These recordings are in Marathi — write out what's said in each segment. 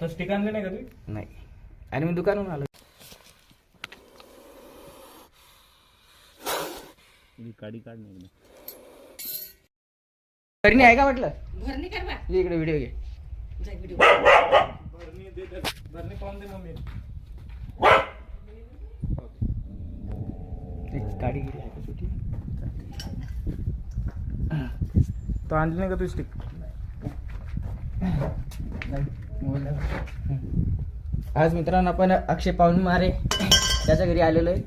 तर स्टिक आणले नाही का तुम्ही? नाही. आणि मी दुकानहून आलो. काडी काढ नाही घरी आहे का म्हटलं? भरणी ये इकडे व्हिडिओ घे. व्हिडिओ भरणी दे भरणी पाहून दे मम्मी. एक गाडी गेली आहे का छोटी? तो आणली नाही का तू स्टिक आज मित्रांनो आपण अक्षय पाहुणे मारे त्याच्या घरी आलेलो आहे.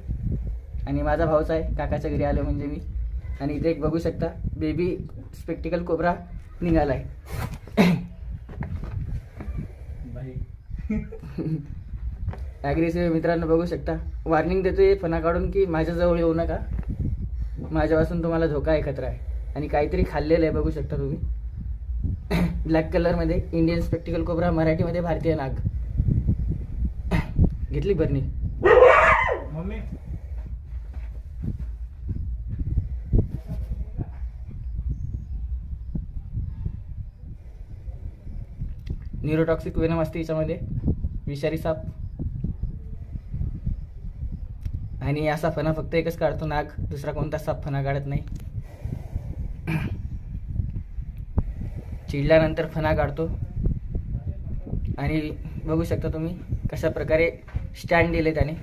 आणि माझा भाऊच आहे काकाच्या घरी आलो म्हणजे मी. आणि इथे एक बघू शकता बेबी स्पेक्टिकल कोबरा निघालाय. बाई. ॲग्रेसिव्ह मित्रांनो बघू शकता. वॉर्निंग देतोय फणा काढून की माझ्याजवळ येऊ नका. माझ्यापासून तुम्हाला धोका आहे खतरा आहे. आणि काहीतरी खाल्लेलं आहे बघू शकता तुम्ही. ब्लॅक कलरमध्ये इंडियन स्पेक्टिकल कोबरा मराठीमध्ये भारतीय नाग. घेतली बरणी? मम्मी. न्यूरोटॉक्सिक वेनम असते याच्यामध्ये. विषारी साप. आणि असा फणा फक्त एकच काढतो नाग दुसरा कोणता साप फणा काढत नाही. चिडल्यानंतर फणा काढतो. आणि बघू शकता तुम्ही कशा प्रकारे स्टँड दिले त्याने.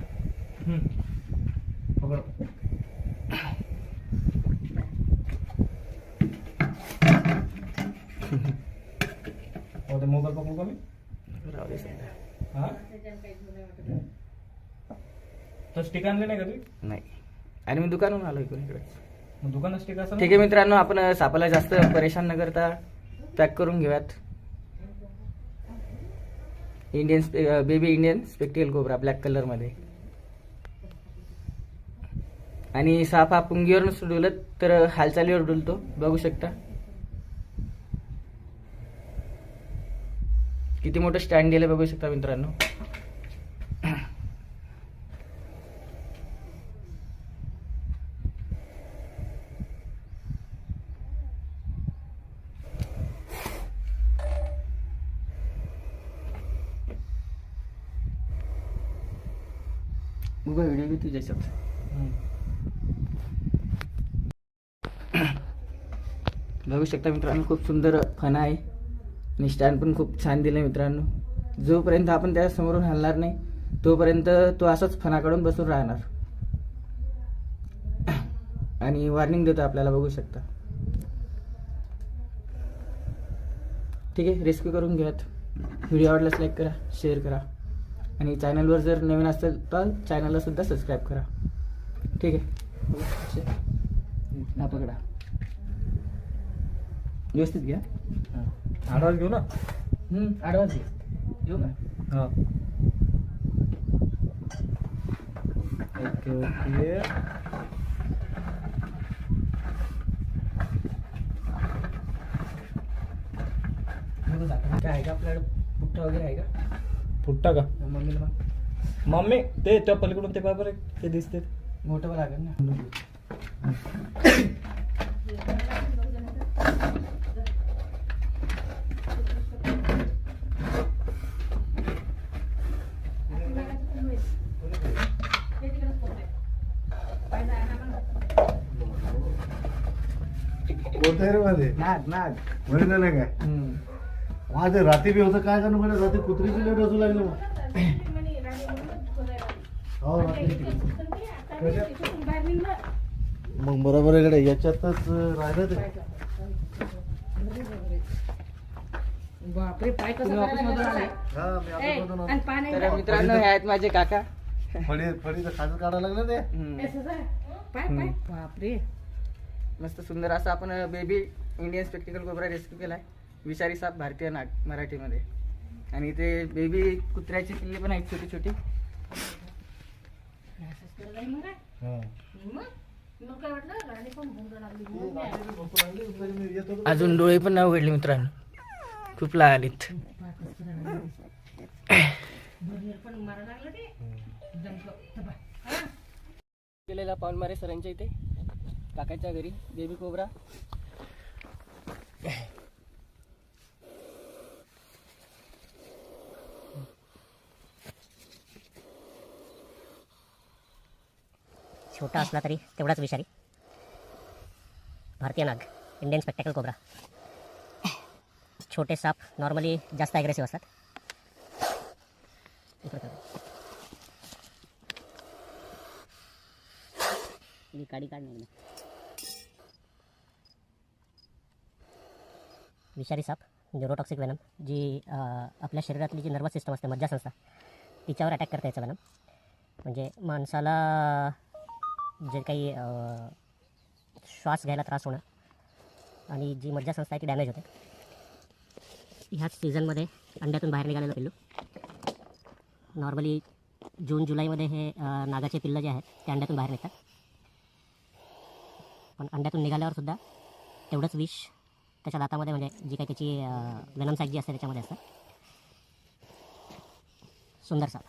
हो मोबाईल पकडू का मी? राहू दे सध्या. तर स्टिक आणले नाही का तुम्ही? नाही. आणि मी दुकानहून आलो इकडे. दुकानात स्टिक असं ठीक आहे मित्रांनो आपण सापाला जास्त परेशान न करता पॅक करून घेऊयात. Indian baby Indian spectacle cobra black कलरमध्ये आणि साप हा पुंगीवर डुलत तर हालचालीवर डुलतो. बघू शकता. किती मोठं स्टँड दिलं बघू शकता मित्रांनो. बघा व्हिडिओ बी तुझ्या बघू शकता मित्रांनो खूप सुंदर फणा आहे आणि स्टँड पण खूप छान दिलं मित्रांनो. जोपर्यंत आपण त्या समोरून हलणार नाही तोपर्यंत तो असाच फनाकडून बसून राहणार. आणि वॉर्निंग देतो आपल्याला बघू शकता. ठीक आहे रेस्क्यू करून घेऊयात. व्हिडिओ आवडल्यास लाईक करा शेअर करा. आणि चॅनलवर जर नवीन असेल तर चॅनलला सुद्धा सबस्क्राईब करा. ठीक आहे? हा पकडा. व्यवस्थित घ्या. आडवाज घेऊ ना? हम्म, आडवाच घे. घेऊ का? हा. Okay okay. काय आहे का? आपल्याकडे पुट्टा वगैरे आहे का? फुटता का? मम्मीला मम्मी ते त्या पलीकडून ते बाबर आहे. ते दिसते. मोठं लागेल ना. मध्ये नाग नाग. बघितलं नाही काय माझे रात्री बी होतं काय करणं म्हणजे रात्री कुत्रीची लेट असू लागलं मग. हो रात्री मग बरोबर आहे कडे याच्यातच राहिलं ते. बापरे पाय कसं तुम्ही ऑफिसमधून आले? हा मी ऑफिसमधून आलो. आणि पाणी तर मित्रांनो हे आहेत माझे काका. फळी फळीचं खाजं काढायला लागलं ते. हम्म. पाय पाय. बापरे. मस्त सुंदर असं आपण baby Indian spectacle cobra rescue केलाय. विषारी साप भारतीय नाग मराठीमध्ये. आणि ते बेबी कुत्र्याची पिल्ली पण आहेत छोटी छोटी अजून डोळे पण नाही उघडले मित्रांनो. खूप लागलीत भरणी केलेला पाऊलमारे सरांच्या इथे. काकाच्या घरी बेबी कोबरा छोटा असला तरी तेवढाच विषारी. भारतीय नाग इंडियन स्पेक्टॅकल कोबरा छोटे साप नॉर्मली जास्त ॲग्रेसिव्ह असतात. विषारी साप न्यूरोटॉक्सिक वेनम जी आपल्या शरीरातली जी नर्वस सिस्टम असते मज्जासंस्था तिच्यावर अटॅक करता याचं वेनम म्हणजे माणसाला जे काही श्वास घ्यायला त्रास होणं आणि जी मज्जासंस्था आहे ती डॅमेज होते. ह्याच सीझनमध्ये अंड्यातून बाहेर निघालेलं पिल्लू. नॉर्मली जून जुलैमध्ये हे नागाचे पिल्लं जे आहेत ते अंड्यातून बाहेर निघतात. पण अंड्यातून निघाल्यावर सुद्धा तेवढंच विष त्याच्या दातामध्ये म्हणजे जी काही त्याची वेनम जी असते त्याच्यामध्ये असतं. सुंदर साप.